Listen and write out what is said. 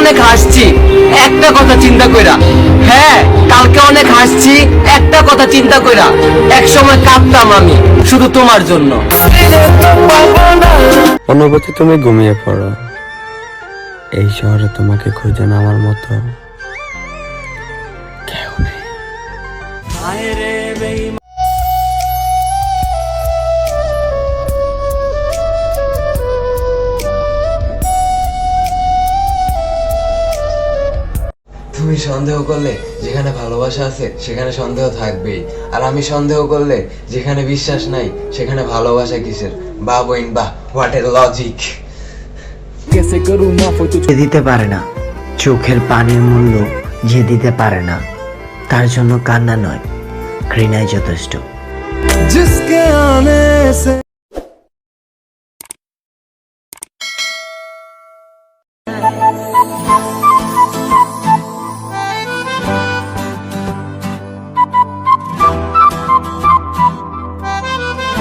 অনেক হাসছি একটা কথা চিন্তা কইরা। হ্যাঁ কালকে অনেক হাসছি একটা কথা চিন্তা কইরা। এক সময় কাঁদতাম আমি শুধু তোমার জন্য। অনুভূতি তুমি ঘুমিয়ে পড়ো। এই শহরে তোমাকে খুঁজে নামার মতো কেউ নেই। তুমি সন্দেহ করলে যেখানে ভালোবাসা আছে সেখানে সন্দেহ থাকবেই। আর আমি সন্দেহ করলে যেখানে বিশ্বাস নাই সেখানে ভালোবাসা কিসের? বা বইন বা হোয়াট এ লজিক যে দিতে পারে না চোখের পানির মূল্য যে দিতে পারে না তার জন্য কান্না নয় ঘৃণায় যথেষ্ট।